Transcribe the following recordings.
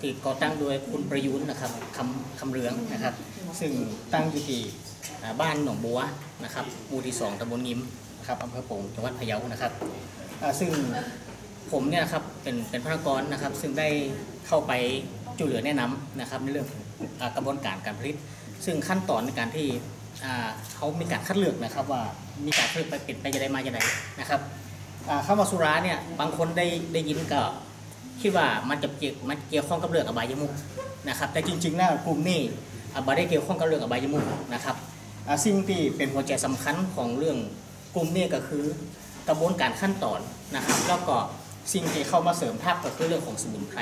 ที่ก่อตั้งโดยคุณประยุทธ์นะครับคำคำเรืองนะครับ ซึ่งตั้งอยู่ที่บ้านหนองบัวนะครับหมู่ที่สองตำบลงิมนะครับอำเภอโป่งจังหวัดพะเยานะครับซึ่งผมเนี่ยครับเป็นเป็นพนักงานนะครับ ซึ่งได้เข้าไปช่วยเหลือแนะนำนะครับในเรื่องของอ่ากระบวนการการผลิต ซึ่งขั้นตอนในการที่เขามีการคัดเลือกนะครับว่ามีการคัดเลือกไปเป็นไปจะได้มาจะได้นะครับอ่าคำว่าสุราเนี่ยบางคนได้ได้ยินก็ คิดว่ามันจะเกี่ยวมันเกี่ยวข้องกับเรื่องอบายมุขนะครับแต่จริงๆแล้วกลุ่มนี้อะบ่ได้เกี่ยวข้องกับเรื่องอบายมุขนะครับสิ่งที่เป็นหัวใจสำคัญของเรื่องกลุ่มนี้ก็คือกระบวนการขั้นตอนนะครับแล้วก็สิ่งที่เข้ามาเสริมทัพก็คือเรื่องของสมุนไพร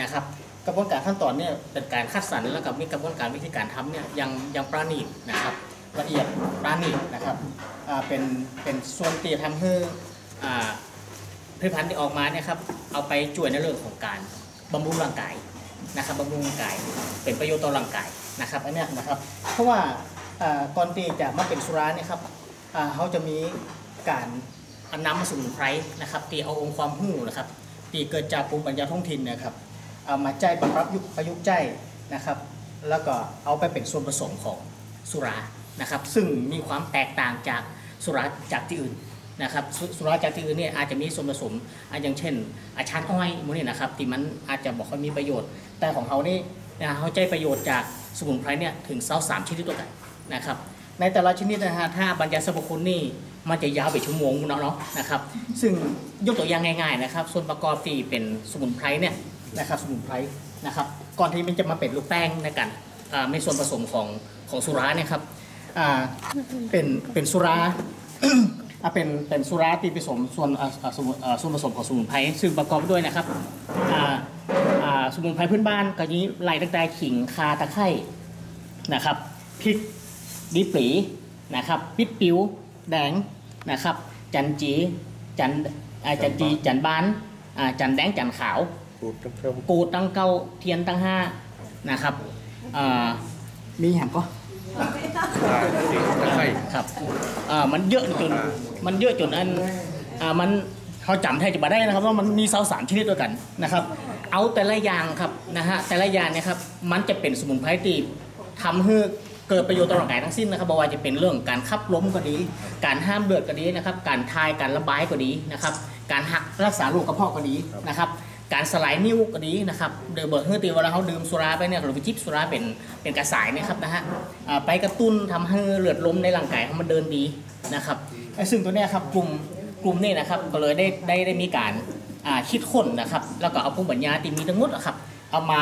นะครับกระบวนการขั้นตอนเนี่ยเป็นการคัดสรรแล้วก็มีกระบวนการวิธีการทำเนี่ยยังยังประณีตนะครับละเอียดประณีตนะครับเป็นเป็นส่วนที่ทำให้อ่า ผลิตภัณฑ์ที่ออกมาเนี่ยครับเอาไปช่วยในเรื่องของการบำรุงร่างกายนะครับบำรุงร่างกายเป็นประโยชน์ต่อร่างกายนะครับอันเนี้ยนะครับ เพราะว่าก่อนที่จะมาเป็นสุราเนี่ยครับเขาจะมีการนำสมุนไพรนะครับที่เอาองค์ความรู้นะครับที่เกิดจากภูมิปัญญาท้องถิ่นเนะครับเอามาใจบรรรับยุกประยุกต์ใจนะครับ แล้วก็เอาไปเป็นส่วนผสมของสุรานะครับ ซึ่งมีความแตกต่างจากสุราจากที่อื่น นะครับสสุราจากที่อื่นเนี่ยอาจจะมีส่วนผสมอะอย่างเช่น อาชานอ้อยพวกนี้นะครับที่มันอาจจะบอกว่ามีประโยชน์ แต่ของเขานี่นะเขาใจประโยชน์จากสมุนไพรเนี่ยถึงเซาสามชนิดตัวกันนะครับในแต่ละชนิดนะฮะถ้าบรรยายสรรพคุณนี่มันจะยาวไปชั่วโมงเนาะเนาะนะครับ ซึ่งยกตัวอย่างง่ายๆนะครับ ส่วนประกอบที่เป็นสมุนไพรเนี่ยนะครับสมุนไพรนะครับก่อนที่มันจะมาเป็นลูกแป้งในกันอ่าในส่วนผสมของของสุราเนี่ยครับเป็นเป็นสุรา อะเป็นเป็นสุราที่ผสมส่วนอ่าอ่าสมุนอ่าส่วนผสมของสมุนไพรซึ่งประกอบด้วยนะครับอ่าอ่าสมุนไพรพื้นบ้านก็นี้ไล่ตั้งแต่ขิงคาตะไคร่นะครับพริกดิบปลีนะครับปิดปิวแดงนะครับ จันจีจันอ่าจันจีจันบานอ่าจันแดงจันขาวปูดน้ำเพิ่มกูดตั้งเก้าเทียนตั้งห้านะครับอ่ามีแหมก็ อ่าสีตะไคร้ ครับอ่ามันเยอะจนมันเยอะจนอัน อ่า มันเขาจำแทบจะไม่ได้นะครับว่ามันมีเสาสามชนิดด้วยกันนะครับ เอาแต่ละอย่างครับนะฮะแต่ละอย่างเนี่ยครับ มันจะเป็นสมุนไพรที่ทำให้เกิดประโยชน์ต่อร่างกายทั้งสิ้นนะครับไม่ว่าจะเป็นเรื่องการขับล้มก็ดี การห้ามเลือดก็ดีนะครับ การทายการระบายก็ดีนะครับ การหักรักษาโรคกระเพาะก็ดีนะครับ การสลายนิ้วก็ดีนะครับเดี๋ยวเบิร์เฮือตีเวลาเขาดื่มสุราไปเนี่ยหรือไปจิบสุราเป็นเป็นกระสายเนะครับนะฮะไปกระตุ้นทำให้เลือดลมในร่างกายเขามันเดินดีนะครับไอ้ซึ่งตัวเนี้ยครับกลุ่มกลุ่มนี้นะครับก็เลยได้ได้ได้มีการคิดค้นนะครับ แล้วก็เอาภูมิปัญญาที่มีทั้งหมดนะครับเอามา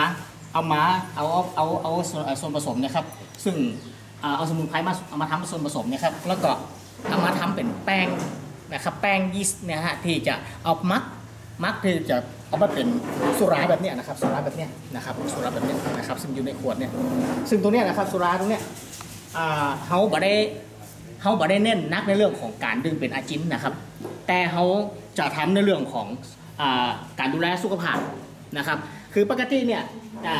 เอามาเอาเอาเอาเอาส่วนผสมนะครับ ซึ่งเอาสมุนไพรมาเอามาทำเป็นส่วนผสมนะครับ แล้วก็เอามาทำเป็นแป้งนะครับแป้งยีสต์เนี่ยฮะที่จะเอามักมักที่จะ เอามาเป็นสุราแบบเนี้ยนะครับสุราแบบเนี้ยนะครับสุราแบบเนี้ยนะครับ ซึ่งอยู่ในขวดเนี่ยซึ่งตรงเนี้ยนะครับสุราตรงเนี้ยอ่าเขาบ่ได้เขาบ่ได้เน้นนักในเรื่องของการดื่มเป็นอาจินนะครับ แต่เขาจะทำในเรื่องของอ่าการดูแลสุขภาพนะครับ คือปกติเนี่ยอ่า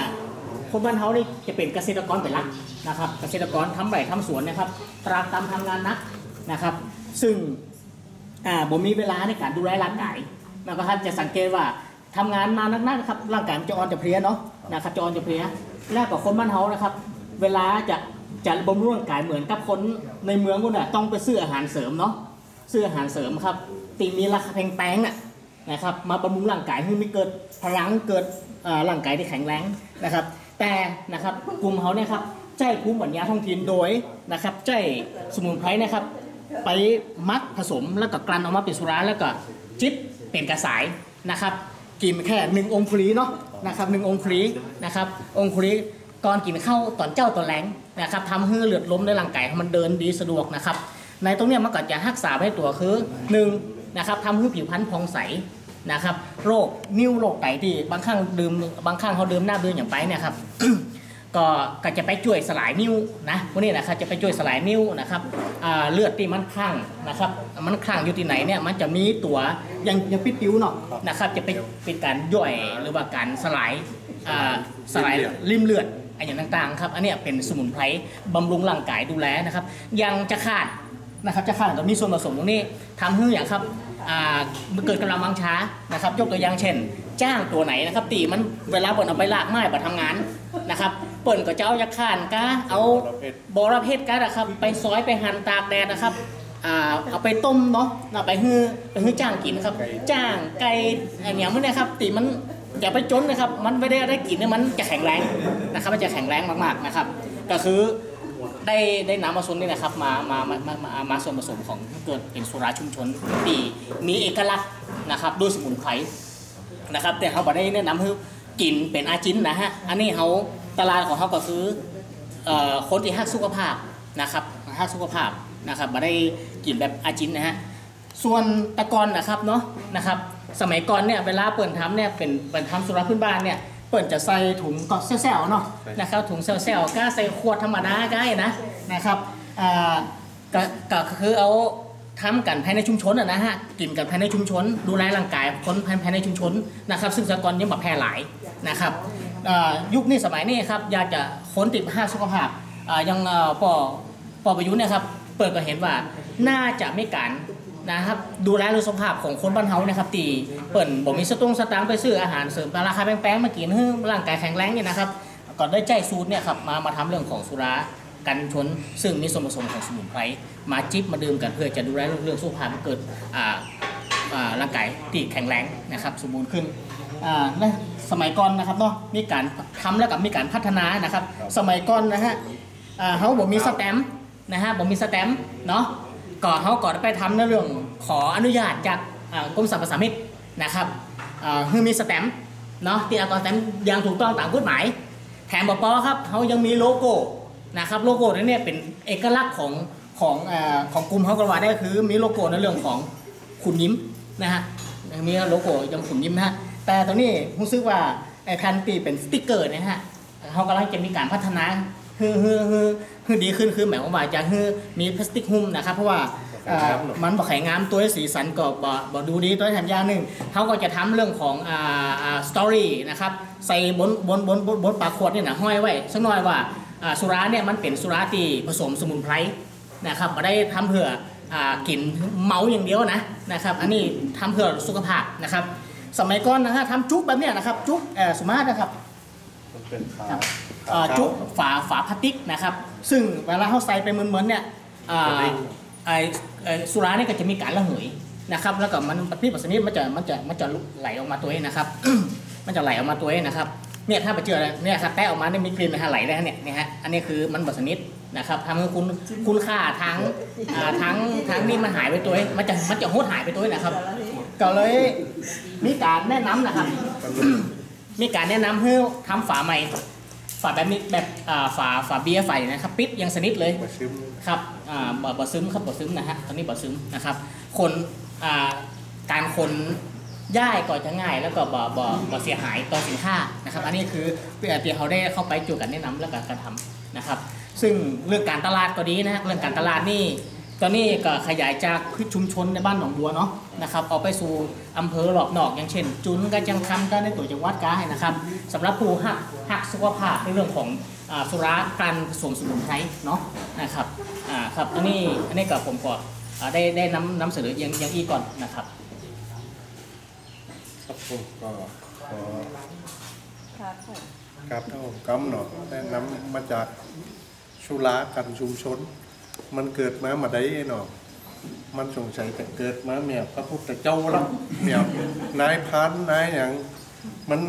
คนบ้านเขานี่จะเป็นเกษตรกรเป็นหลักนะครับ เกษตรกรทำไร่ทำสวนนะครับตรากตำทำงานนักนะครับ ซึ่งอ่าบ่มีเวลาในการดูแลร่างกายนะครับจะสังเกตว่า ทำงานมานักๆนะครับร่างกายมันจะอ่อนจะเพลียเนาะนะครับจะอ่อนจะเพลียแล้วกับคนบ้านเฮานะครับ เวลาจะจะบำรุงร่างกายเหมือนกับคนในเมืองพวกน่ะต้องไปซื้ออาหารเสริมเนาะซื้ออาหารเสริมครับตีมีราคาแพงๆอะนะครับมาบำรุงร่างกายให้มีเกิดพลังเกิดร่างกายที่แข็งแรงนะครับ แต่นะครับกลุ่มเขาเนี่ยครับใจภูมิปัญญาท้องถิ่นโดยนะครับใจสมุนไพรนะครับ ไปมัดผสมแล้วก็กลั่นออกมาเป็นสุราแล้วก็จิบเป็นกระสายนะครับ กินแค่หนึ่งองคุรีเนาะนะครับหนึ่งองคุรีนะครับ องคุรีก่อนกินข้าวตอนเจ้าตอนแรงนะครับทำให้เลือดล้มในร่างกายมันเดินดีสะดวกนะครับ ในตรงเนี้ยมันก็จะรักษาให้ตัวคือหนึ่งนะครับทำให้ผิวพรรณผ่องใสนะครับ โรคนิ่วโรคไตที่บางครั้งดื่มบางครั้งเขาดื่มหน้าดื่มอย่างไปเนี่ยครับ ก็ก็จะไปช่วยสลายนิ้วนะพวกนี้นะครับจะไปช่วยสลายนิ้วนะครับเลือดที่มันคลั่งนะครับมันคลั่งอยู่ที่ไหนเนี่ยมันจะมีตัวยังยังปิดปิ้วเนาะนะครับจะไปเป็นการย่อยหรือว่าการสลายสลายริมเลือดอะไรอย่างต่างๆครับอันนี้เป็นสมุนไพรบำรุงร่างกายดูแลนะครับ ยังจะขาดนะครับจะขาดก็มีส่วนผสมตรงนี้ทำให้อย่างครับเกิดกำลังวังช้านะครับยกตัวอย่างเช่น จ้างตัวไหนนะครับตีมันเวลาเปิดเอาไปลากไม้มาทำงานนะครับ เปิดก็จะเอายาข่านกาเอาบอระเพ็ดกานะครับ ไปซอยไปหั่นตากแดดนะครับอ่าเอาไปต้มเนาะเอาไปฮื้อไปฮื้อจ้างกินนะครับ จ้างไก่อันเนี้ยมันเนะครับตีมันอย่าไปจนนะครับ มันไม่ได้ได้กินเนี่ยมันจะแข็งแรงนะครับ มันจะแข็งแรงมากๆนะครับ ก็คือได้ได้น้ำมาซุนนี่นะครับมามามามามามาส่วนผสมของเกิดเป็นสุราชุมชนที่มีเอกลักษณ์นะครับด้วยสมุนไพรนะครับ แต่เขาบอกได้แนะนำให้กินเป็นอาจินนะฮะอันนี้เขา ตลาดของเขาก็คือเอ่อคนที่ฮักสุขภาพนะครับฮักสุขภาพนะครับมาได้กินแบบอาจินนะฮะส่วนตะกอนนะครับเนาะนะครับ สมัยก่อนเนี่ยเวลาเปิดทำเนี่ยเป็นเป็นทำสุราพื้นบ้านเนี่ยเปิดจะใส่ถุงก็แซวๆเนาะนะครับถุงแซวๆก็ใส่ขวดธรรมดาก็ได้นะนะครับก็ก็คือเอาทำกันภายในชุมชนอะนะฮะกินกันภายในชุมชน ดูแลร่างกายคนภายในชุมชนนะครับ ซึ่งสากลยังมาแพร่หลายนะครับ ยุคนี้สมัยนี้ครับอยากจะค้นติดห้าสุขภาพยังปอปอประยุทธ์เนี่ยครับ เปิดก็เห็นว่าน่าจะไม่การนะครับดูแลเรื่องสุขภาพของคนบ้านเฮานะครับตีเปิ่นบ่มีสตุ้งสตางค์ไปซื้ออาหารเสริมราคาแพงๆมากินให้ร่างกายแข็งแรงเนี่ยนะครับก่อนได้ใจสูตรเนี่ยครับมามาทำเรื่องของสุรากันชน ซึ่งมีส่วนผสมของสมุนไพรมาจิบมาดื่มกันเพื่อจะดูแลเรื่องสุขภาพให้เกิดร่างกายที่แข็งแรงนะครับสมบูรณ์ขึ้น ในสมัยก่อนนะครับเนาะมีการทำแล้วกับมีการพัฒนานะครับ สมัยก่อนนะฮะอ่าเขาบอกมีสแตมป์นะฮะบอกมีสแตมป์เนาะก่อนเขาก่อนไปทำในเรื่องขออนุญาตจากอ่ากรมสรรพสามิตนะครับอ่าคือมีสแตมป์เนาะที่อากรสแตมป์อยังถูกต้องตามกฎหมาย แถมบปอครับเขายังมีโลโก้นะครับโลโก้นั้นเนี่ยเป็นเอกลักษณ์ของของอ่าของกลุ่มเขากระว่าได้ก็คือมีโลโก้ในเรื่องของขุนยิ้มนะฮะมีโลโก้ยังขุนยิ้มนะฮะ แต่ตอนนี้ผมซื้อว่าไอ้คันตีเป็นสติ๊กเกอร์นะฮะเขากำลังจะมีการพัฒนาฮือฮือฮือฮือดีขึ้นคือหมายความว่าจะฮือมีพลาสติกหุ้มนะครับเพราะว่ามันบอกไข่งามตัวสีสันก็บอบอดูดีตัวแถมยาหนึ่งเขาก็จะทำเรื่องของอ่าอ่าสตอรี่นะครับใส่บนบนบนบนบนปากขวดเนี่ยนะห้อยไว้สักหน่อยว่าอ่าสุราเนี่ยมันเป็นสุราที่ผสมสมุนไพรนะครับม่ได้ทำเพื่ออ่ากินเมาอย่างเดียวนะนะครับอันนี้ทำเพื่อสุขภาพนะครับ สมัยก่อนนะฮะทำจุกแบบเนี้ยนะครับ จุกเอ่อสมาร์ทนะครับมันเป็นขาครับขาเอ่อเก้าจุฝาฝาพลาสติกนะครับ ซึ่งเวลาเขาใส่ไปเหมือนๆเนี่ยอ่าจะได้ไอไอ้สุราเนี่ยก็จะมีการระเหยนะครับ แล้วก็มันพี่ปัสสาวะมันจะมันจะมันจะไหลออกมาตัวเองนะครับ มันจะไหลออกมาตัวเองนะครับ เนี่ยถ้าไปเจอเนี่ยครับแตะออกมาเนี่ยมีกลิ่นนะฮะไหลได้ฮะเนี่ยเนี่ยฮะอันนี้คือมันปัสสาวะนะครับทำให้คุณคุณค่าทั้งอ่าทั้งทั้งนี่มันหายไปตัวเองมันจะมันจะโหดหายไปตัวเองนะครับ ก็เลยมีการแนะนำนะครับ มีการแนะนำให้ทำฝาใหม่ ฝาแบบนี้แบบอ่าฝาฝาเบียร์ไฟนะครับปิดยังสนิทเลย มาชิมครับอ่าบ่บ่ซึมครับบ่ซึมนะฮะตอนนี้บ่ซึมนะครับ คนอ่าการคนย่ายก็จะง่ายแล้วก็บ่บ่บ่เสียหายต่อสินค้านะครับ อันนี้คือเพื่อที่เขาได้เข้าไปจูกันแนะนำแล้วก็กระทำนะครับ ซึ่งเรื่องการตลาดก็ดีนะฮะเรื่องการตลาดนี่ ตอนนี้ก็ขยายจากชุมชนในบ้านหนองบัวเนาะนะครับออกไปสู่อำเภอรอบนอกอย่างเช่น จุนกันจังคำกันในตัวจังหวัดกาให้นะครับสำหรับผู้หักหักสุขภาพในเรื่องของอ่าสุราการผสมสมุนไพรเนาะนะครับอ่าครับอันนี้อันนี้ก็ผมก็อ่าได้ได้นำนำเสนออย่างอย่างอีกก่อนนะครับครับผมก็ขอครับผมครับท่านผมกำเนาะแนะนำมาจากชุรากันชุมชน มันเกิดมามาได้เนาะมันสงสัยแต่เกิดมาเมียพระพุทธเจ้าละเมียนายพันนายอย่างมัน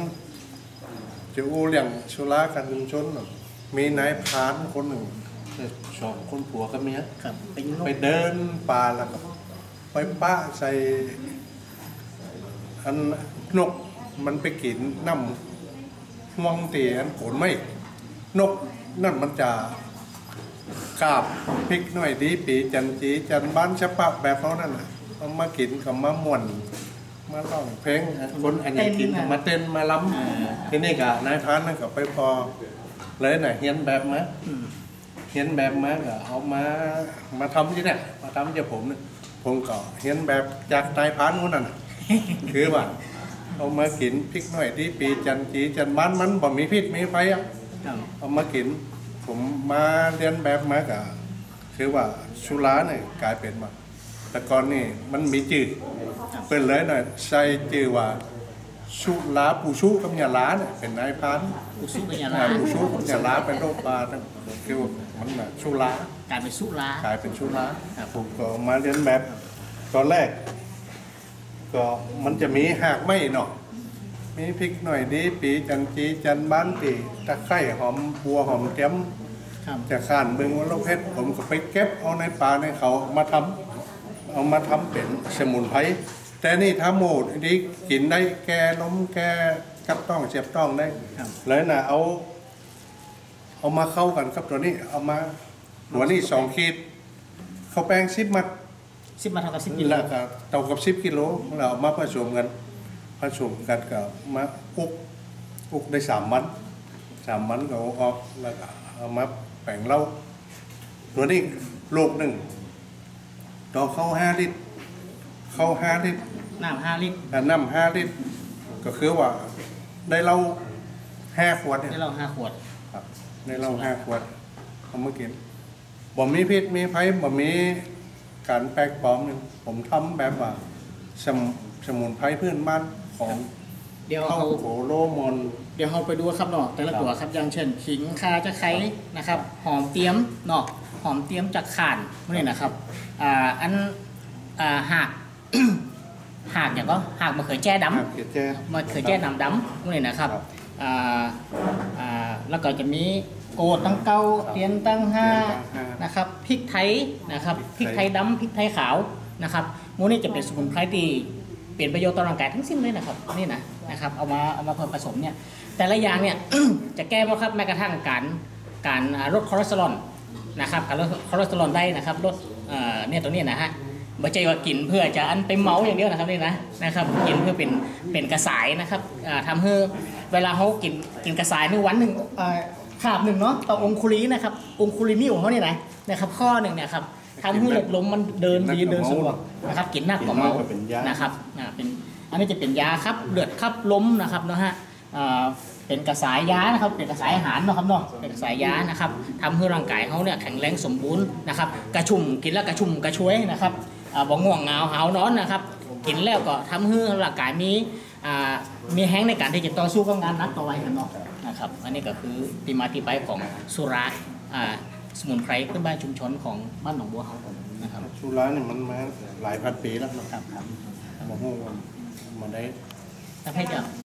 จะอู้เรื่องชุรากันชุมชนเนาะมีนายพรานคนหนึ่งเอ่อสองคนผัวกับเมียครับเป็นโรไปคเดินป่าแล้วก็ไปป้าใส่อันนกมันไปกินน้ำห่วงตีอันขนไม่นกนั่นมันจะ กาบพริกหน่อยดีปีจันจีจันบ้านฉบับแบบเขานั่นน่ะเอามากินกับมาม่วนมาร้องเพลงคนอันนี้กินมาเต้นมาล้ำทีนี้ก็นายพรานนั่นก็ไปพอเลยน่ะเฮียนแบบมาอืมเห็นแบบมาก็เอามามาทำที่เนี่ยมาทำที่ผมเนี่ยผมก็เห็นแบบจากนายพรานคนนั้นน่ะคือว่าเอามากินพริกหน่อยที่ปีจันจีจันบ้านมันบ่มีพิษมีไฟอะครับเอามากิน ผมมาเรียนแบบมาก็คือว่าชุราเนี่ยกลายเป็นมาแต่ก่อนนี่มันมีจืดเป็นเลยหน่อยใส่จือว่าชุลาปูชูกับยาลาเนี่ยเป็นนายพรานอุสุกัญญาอ่าลาปูชูกับยาลาเป็นโรคบาทั้งคือว่ามันน่ะชุลากลายเป็นสุรากลายเป็นชุลาครับผมก็มาเรียนแบบตอนแรก ก็มันจะมีหากไม่เนาะมีพริกหน่อยดีปีจันจีจันบ้านปีตะไคร้หอมบัวหอมแก้มครับ จะขานเบิงว่าลูกเพชรผมก็ไปเก็บเอาในป่าในเขามาทำเอามาทำเป็นสมุนไพรแต่นี่ถ้าโหมดอันนี้กินได้แก้ล้มแก้กัดต้องเจ็บต้องได้ครับแล้วนะเอา เอามาเข้ากันกับตัวนี้ เอามาหัวนี่สองขีดข้าวแป้งสิบมัดสิบมาเท่ากับสิบกิโลแล้วก็เท่ากับสิบกิโลเราเอามาผสมกันผสมกันกับมาอุกอุกได้สามวันสามวันก็เอาออกแล้วก็เอามา แป่งเหล้าตัวนี้ลูกหนึ่งต่อเข้าห้าลิตร เข้าห้าลิตรน้ำห้าลิตรแต่น้ำห้าลิตร ก็คือว่าได้เหล้าห้าขวดเนี่ยได้เราห้าขวดครับได้เหล้าห้าขวดเอามากินบ่มีพิษมีภัยบ่มีการแปลกปลอมเนี่ยผมทำแบบว่าสมสมุนไพรพื้นบ้านของ เดี๋ยวเข้าเอาโขโลมอน เดี๋ยวเราไปดูครับเนาะแต่ละตัวครับอย่างเช่นขิงคาจะไคร้นะครับ หอมเตรียมเนาะหอมเตรียมจากข่านนี่นะครับอ่าอันอ่าหาก หากอย่างก็หากมะเขือแจ้ดำอะเกียรติแจ้ มะเขือแจ้น้ำดำพวกนี้นะครับครับอ่าอ่าแล้วก็จะมีโกดตั้งเก้าเตียนตั้งห้าเตียนตั้งห้านนะครับพริกไทยนะครับพพริริกกไทไทย ยดำพริกไทยขาวนะครับหมูนี่จะเป็นสมุนไพรที่เป ลี่ยนประโยชน์ต่อร่างกายทั้งสิ้นเลยนะครับนี่นะนะครับเอามาเอามาผสมเนี่ยแต่ละอย่างเนี่ย จะแก้บ้าครับแม้กระทั่งการการลดคอเลสเตอรอลนะครับการลดคอเลสเตอรอลได้นะครับลดเอ่อเนี่ยตัวนี้นะฮะไม่ใช่ว่ากินเพื่อจะอันไปเมาอย่างเดียวนะครับนี่นะนะครับกินเพื่อเป็นเป็นกระสายนะครับทำให้เวลาเขากินกินกระสายนี่วันหนึ่งอ่าขาบหนึ่งเนาะต่อองคุลีนะครับองคุลีนี่ของเขาเนี่ยนะนะครับข้อหนึ่งเนี่ยครับ ทำให้หลบลมมันเดินดีเดินสะดวกนะครับกินหนักกว่าเมากินมากกว่าเป็นยานนะครับอ่าเป็นอันนี้จะเป็นยาครับเลือดครับล้มนะครับเนาะฮะอ่าเป็นกระสายยานะครับเป็นกระสายอาหารเนาะครับเนาะเป็นกระสายยานะครับทำให้ร่างกายเขาเนี่ยแข็งแรงสมบูรณ์นะครับกระชุ่มกินแล้วกระชุ่มกระชวยนะครับอ่าบ่ง่วงเหงาหาวนอนนะครับกินแล้วก็ทำให้ร่างกายมีอ่ามีแห้งในการที่จะต่อสู้กับงานหนักต่อไปกันเนาะนะครับ อันนี้ก็คือที่มาที่ไปของสุราอ่า สมุนไพรพื้นบ้านชุมชนของบ้านหนองบัวเขานะครับชูร้านเนี่ยมันมาหลายพันปีแล้วนะครับครับบอกว่ามันได้ถ้าให้จะ